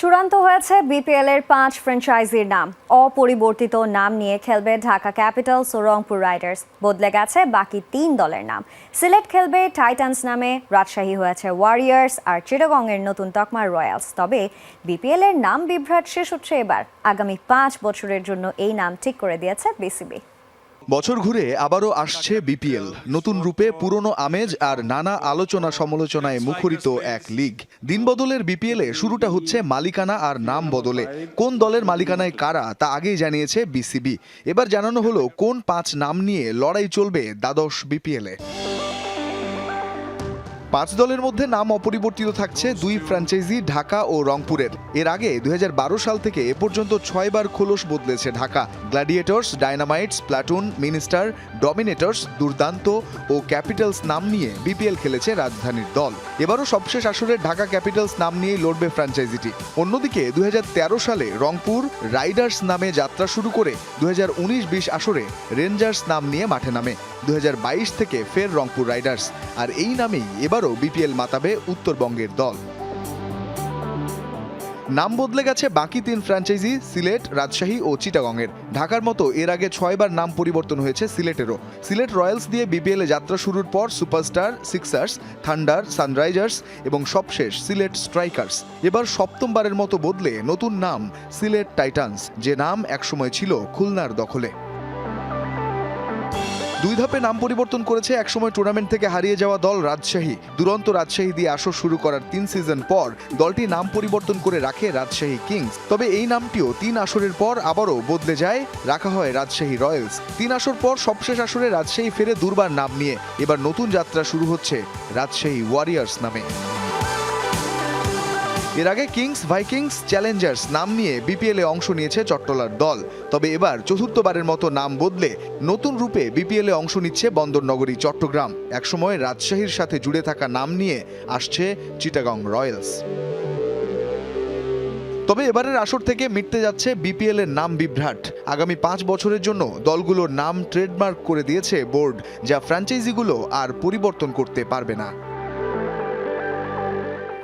চূড়ান্ত হয়েছে বিপিএল এর পাঁচ ফ্র্যাঞ্চাইজির নাম। অপরিবর্তিত নাম নিয়ে খেলবে ঢাকা ক্যাপিটালস ও রংপুর রাইডার্স। বদলে গেছে বাকি তিন দলের নাম। সিলেট খেলবে টাইটান্স নামে। রাজশাহী হয়েছে ওয়ারিয়ার্স আর চিটাগংয়ের নতুন তকমা রয়্যালস। তবে বিপিএল এর নাম বিভ্রাট শেষ হচ্ছে এবার। আগামী পাঁচ বছরের জন্য এই নাম ঠিক করে দিয়েছে বিসিবি বছর ঘুরে আবারও আসছে বিপিএল, নতুন রূপে পুরনো আমেজ আর নানা আলোচনা সমালোচনায় মুখরিত এক লিগ। দিন বদলের বিপিএলে শুরুটা হচ্ছে মালিকানা আর নাম বদলে। কোন দলের মালিকানায় কারা তা আগেই জানিয়েছে বিসিবি। এবার জানানো হলো কোন পাঁচ নাম নিয়ে লড়াই চলবে দ্বাদশ বিপিএলে। পাঁচ দলের মধ্যে নাম অপরিবর্তিত থাকছে দুই ফ্র্যাঞ্চাইজি ঢাকা ও রংপুরের। এর আগে দু হাজার বারো সাল থেকে এ পর্যন্ত ছয়বার খোলস বদলেছে Dhaka. Gladiators dynamites, platoon, minister, dominators, Durdanto ও ক্যাপিটালস নাম নিয়ে বিপিএল খেলেছে রাজধানীর দল। এবারও সবশেষ আসরে ঢাকা ক্যাপিটালস নাম নিয়েই লড়বে ফ্র্যাঞ্চাইজিটি। অন্যদিকে দু হাজার তেরো সালে রংপুর রাইডার্স নামে যাত্রা শুরু করে দু হাজার আসরে রেঞ্জার্স নাম নিয়ে মাঠে নামে। দু হাজার বাইশ থেকে ফের রংপুর রাইডার্স। আর এই নামেই এবারও বিপিএল মাতাবে উত্তরবঙ্গের দল। নাম বদলে গেছে বাকি তিন ফ্র্যাঞ্চাইজি, সিলেট, রাজশাহী ও চিটাগংয়ের। ঢাকার মতো এর আগে ছয়বার নাম পরিবর্তন হয়েছে সিলেটেরও। সিলেট রয়্যালস দিয়ে বিপিএলে যাত্রা শুরুর পর সুপারস্টার, সিক্সার্স, থান্ডার, সানরাইজার্স এবং সবশেষ সিলেট স্ট্রাইকার্স। এবার সপ্তমবারের মতো বদলে নতুন নাম সিলেট টাইটান্স, যে নাম একসময় ছিল খুলনার দখলে। দুই ধাপে নাম পরিবর্তন করেছে একসময় টুর্নামেন্ট থেকে হারিয়ে যাওয়া দল রাজশাহী। দুরন্ত রাজশাহী দিয়ে আসর শুরু করার তিন সিজন পর দলটি নাম পরিবর্তন করে রাখে রাজশাহী কিংস। তবে এই নামটিও তিন আসরের পর আবারও বদলে যায়, রাখা হয় রাজশাহী রয়্যালস। তিন আসর পর সবশেষ আসরে রাজশাহী ফেরে দুর্বার নাম নিয়ে এবার নতুন যাত্রা শুরু হচ্ছে রাজশাহী ওয়ারিয়ার্স নামে। এর আগে কিংস, ভাইকিংস, চ্যালেঞ্জার্স নাম নিয়ে বিপিএলে অংশ নিয়েছে চট্টলার দল। তবে এবার চতুর্থবারের মতো নাম বদলে নতুন রূপে বিপিএলে অংশ নিচ্ছে বন্দরনগরী, চট্টগ্রাম। একসময় রাজশাহীর সাথে জুড়ে থাকা নাম নিয়ে আসছে চিটাগং রয়্যালস। তবে এবারের আসর থেকে মিটতে যাচ্ছে বিপিএল এর নাম বিভ্রাট। আগামী পাঁচ বছরের জন্য দলগুলোর নাম ট্রেডমার্ক করে দিয়েছে বোর্ড, যা ফ্র্যাঞ্চাইজিগুলো আর পরিবর্তন করতে পারবে না।